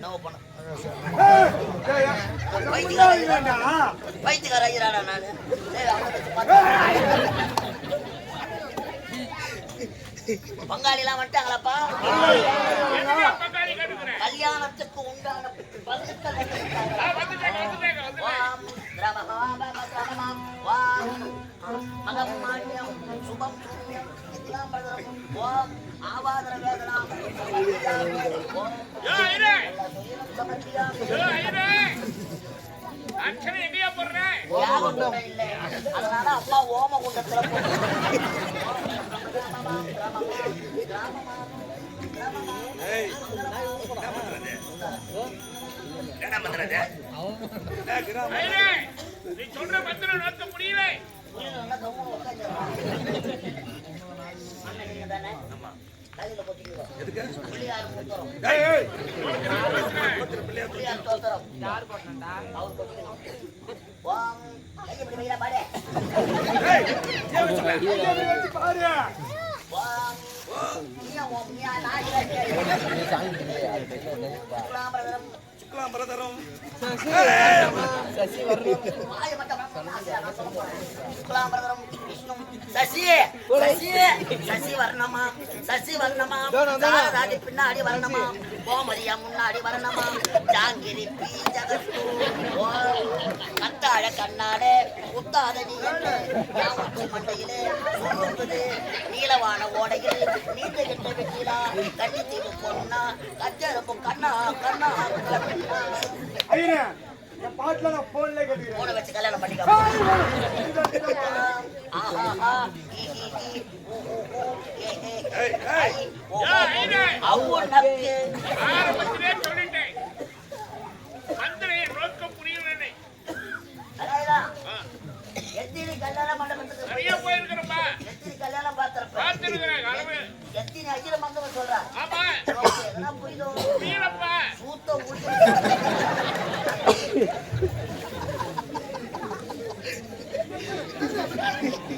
நம்ம முன்னாடி பைத்தியக்கார ஐயராடா பங்காளிலாம் வந்துட்டாங்களாப்பா கல்யாணத்துக்கு உண்டான பந்துக்கள் வந்துட்டாங்க. சுபம் புண்ணியம் இஸ்லாம் பரதம் ஓம் அதனால அப்பா ஓம குண்டத்துல போட்டு கிராமமாம் நீ சொல்ற பத்திரம் நடத்த முடியல நல்லா கம்முனு உட்கார்ந்து அண்ணன் நீங்க தானே கையில சுக்லாம்பரதரம் சுக்லாம்பரதரம் சசி சசி சசி வர்ணமா சசி வர்ணமா சாரதாதி பின்னாடி வர்ணமா கோமதியா முன்னாடி வர்ணமா ஜாங்கிரி பீஜகஸ்து கத்தாழ கண்ணாட குத்தாத நீ யாமச்சி மண்டையிலே சுருங்குது நீலவான ஓடையில் நீந்த கிட்ட வெட்டிலா கட்டி தீவு பொண்ணா கச்சரப்பு கண்ணா கண்ணா கண்ணா. ஐயனே, என் பாட்டுல நான் போன்ல கேட்டுக்கிறேன். மூணு வச்சு கல்யாணம் பண்ணிக்க ஆஹாஹா, ஈ, ஈ, ஈ, ஊ, ஊ, ஊ, ஏ, ஏ, ஐ, ஓ, ஓ, ஓ. அவ்வு நக்கு. ஆரம்பத்திலே சொல்லிட்டேன் மந்திரையை நோக்கம் புரியவில்லை அதான்தான். எத்தனை கல்யாண மண்டபத்துக்கு நிறைய போய் போயிருக்கிறப்பா எத்தனை கல்யாணம் பார்த்திருப்ப? பார்த்திருக்கிறேன் அளவு எத்தனை அகில மண்டபம் சொல்றா? ஆமா உனக்கு எதனா புரியுதோ? புரியலப்பா சூத்த ஊட்டி.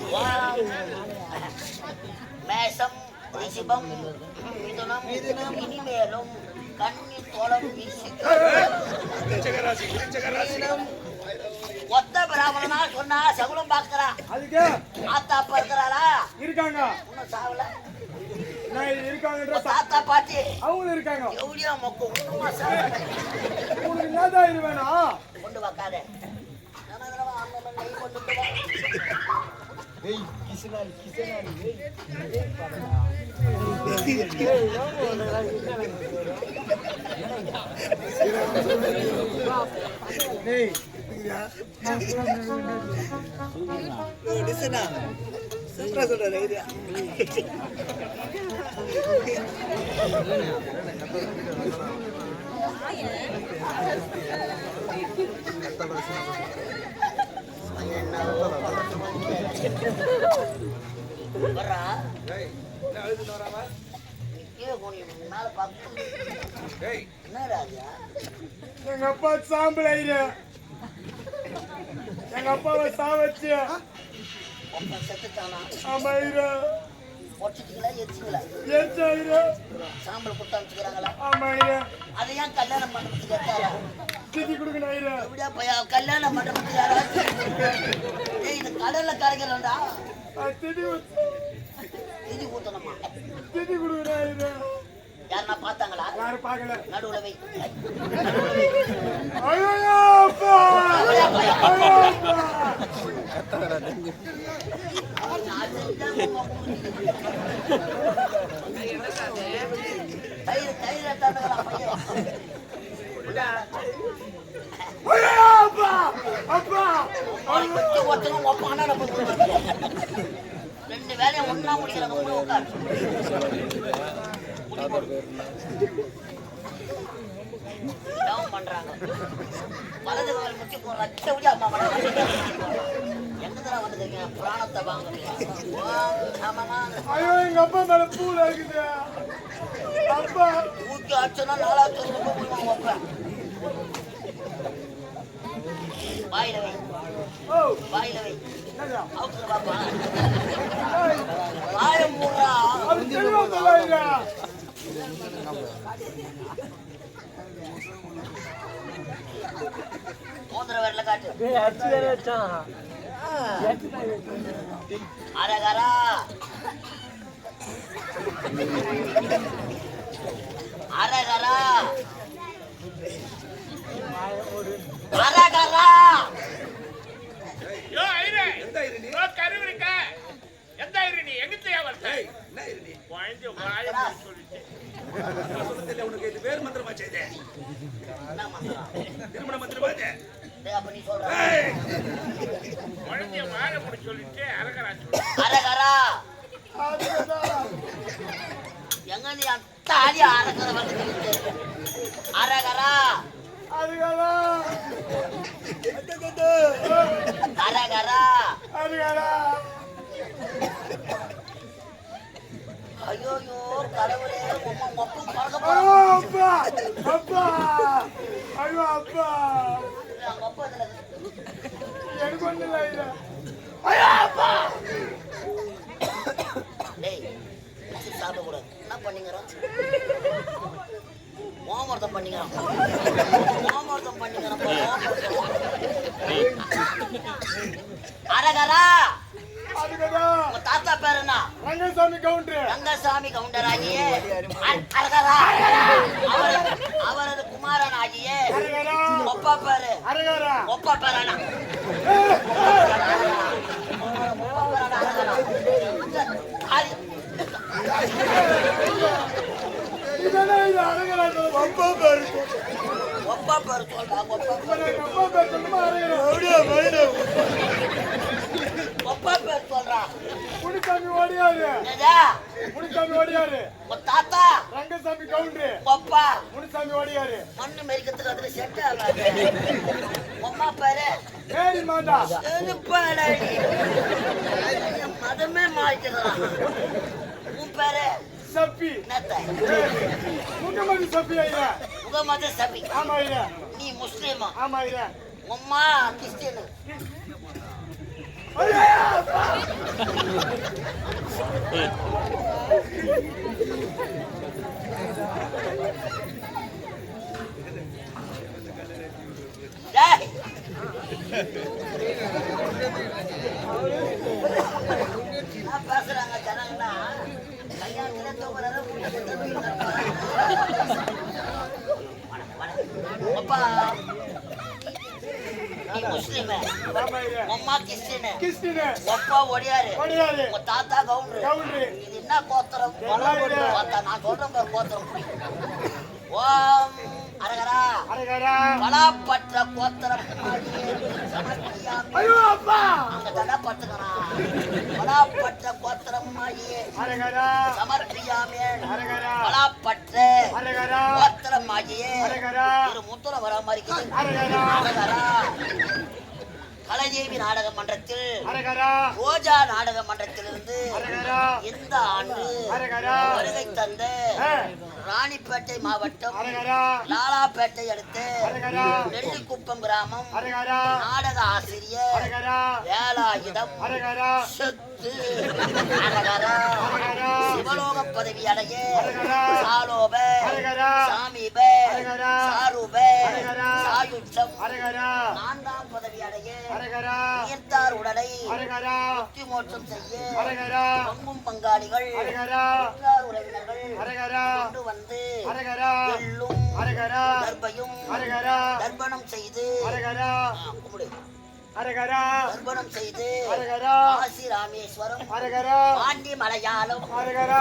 வாவ். ரிஷிபம் மிதுனம் இனிமேலும் கன்னி தோளம் வீசி விருச்சகராசி விருச்சகராசி ஒத்த பிராமணனா சொன்னா சகுனம் பாக்குறா அதுக்கு? ஆத்தா அப்பா இருக்கிறாளா இருக்காங்க. இன்னும் சாவல. தாத்தா பாட்டி. இருக்காங்க. எவ்வளியா மொக்க ஒண்ணுமா சாவல. உங்களுக்கு என்னதான் இது வேணும் கொண்டு வாக்காத. கொண்டு வா. வர்றா என்ன அழுதுன்னு வராம கீழே குனியணும் மேல பார்க்கணும் ஏய் என்ன ராஜா எங்க அப்பா சாம்பல் ஐயா எங்க அப்பாவை சாவச்சு. ஆமா ஐயா பொட்டுச்சிங்களா எரிச்சிங்களா சாம்பல் கொடுத்து அனுப்பிச்சுக்கிறாங்களா அதை ஏன் கல்யாணம் மண்டபத்துக்கு ஐயா எப்படியா பையா? கல்யாண மண்டபத்துக்கு யாராச்சும் ஏய் இது கடல்ல கரைக்கிறோம்டா திதி ஊத்தணுமா. திதி யாருன்னா பார்த்தாங்களா? யாரும் பார்க்கல. நடுவுல வை. ஐயோ அப்பா ரெண்டு உட்கார் பண்றாங்க. வலது கால் முட்டி போற லட்ச விட அம்மா எங்க தர வந்துருக்கீங்க? புராணத்தை வாங்குறீங்க. ஐயோ எங்க அப்பா மேல பூல இருக்குது அப்பா. ஊட்டி அடிச்சோன்னா நாலாவது ரொம்ப போய் வைப்பேன் வாயில வை. வாயில வை. அவுத்துல பாப்பா வாய மூடுறா. அரகரா அரகரா அரகரா யோ ஐரே எந்த ஐரே நீ கருவு இருக்க எந்த உனக்கு இது வேறு மந்திரமா செய்தே திருமண மந்திரமா இது? குழந்தைய வாய மூடி சொல்லிட்டு அரகரா அரகரா எங்க நீ அரகர வந்து அரகரா. அரகரா. ஐயோயோ கடவுளே உம்ம மொப்பம் பழக்க ஐயோ, அப்பா அப்பா. ஐயோ அப்பா. மொப்பம் இதுல எனக்கு ஒண்ணு இல்லை இது. டேய் சாப்பிடக்கூடாது. என்ன பண்ணிங்கிறோம் ஓமர்த்தம் பண்ணிக்கிறோம் ஓமர்த்தம் பண்ணிக்கிறோம் அரகரா உங்க தாத்தா பேர் என்ன ரங்கசாமி கவுண்டரு. ரங்கசாமி கவுண்டர் ஆகிய அவரது குமாரன் ஆகிய ஒப்பா பேரு. ஒப்பா ஒப்பா சொல்றா ஒப்பா பேர். அப்பா பேர் சொல்லுமா அரகரா அப்படியே மைடம் ஒப்பா பேர் சொல்றா முனிசாமி ஓடியாரு என்னதா முனிசாமி ஓடியாரு. உன் தாத்தா ரங்கசாமி கவுண்டரு. ஒப்பா முனிசாமி ஓடியாரு. மண்ணு மெரிக்கிறதுக்கு அதுல செட் ஆகாது. அம்மா பேரு. ஏரி மாதா செருப்பாடாடி. மதமே மாறிக்கிறான் உன் பேரு? சப்பி. முகமது சப்பி ஐயா. முகமது சபி ஆமா ஐயா. நீ முஸ்லீமா? ஆமா ஐயா. உம்மா கிறிஸ்டியனு ஐயா அப்பா டேய் என்ன பேசுறாங்க ஜனங்களா கல்யாணத்துல தூங்குறாரு அப்பா நீ முஸ்லீமு உம்மா கிறிஸ்டினு. அப்பா ஒடியாரு? உங்க தாத்தா கவுண்டரு. இது என்ன கோத்திரம்? நான் சொல்றேன் கோத்திரம் ஓம் அரகரா. அரகரா. பலாப்பற்ற கோத்திரம். ஐயோ அப்பா! தடை பலாப்பற்ற கோத்திரம் ஆகிய. அரகரா. சமர்ப்பியாமே அரகரா. பலாப்பற்ற அரகரா. கோத்திரம் ஆகிய. அரகரா. ஒரு முத்திர வர மாதிரி அரகரா. அரகரா. கலைதேவி நாடக மன்றத்தில் ரோஜா நாடக மன்றத்திலிருந்து இந்த ஆண்டு வருகை தந்த ராணிப்பேட்டை மாவட்டம் லாலாப்பேட்டை அடுத்து நெல்லிக்குப்பம் கிராமம் நாடக ஆசிரியர் வேலாயுதம் சொத்து சிவலோக பதவி அடைய சாலோப சாமீப சாரூப சாயுட்சம். நான்காம் பதவி அடைய உயர்த்தார் உடலை. அரகரா. முக்தி மோட்சம் செய்ய. பங்கும் பங்காளிகள். அரகரா. உற்றார் உறவினர்கள். கொண்டு வந்து அரகரா. எள்ளும் அரகரா. தர்பையும் தர்ப்பணம் செய்து தர்ப்பணம் செய்து அரகரா. காசி ராமேஸ்வரம் பாண்டி மலையாளம் அரகரா.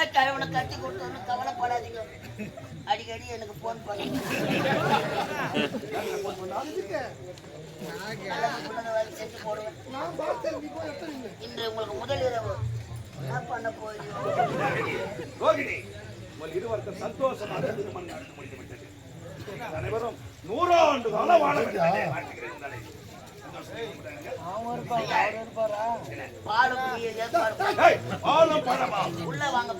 வயசான கழவனை கட்டி கொடுத்தோன்னு கவலைப்படாதீங்க. அடிக்கடி எனக்கு போன் பண்ணுங்க செஞ்சு போடுவேன் நான்? இன்று உங்களுக்கு முதல் இரவு. என்ன பண்ண ரோகிணி உங்கள் இருவருக்கும் சந்தோஷமாக திருமணம் நடந்து முடிந்து விட்டது அனைவரும் நூறாண்டு காலம் வாழ. பாலும் உள்ள வாங்க.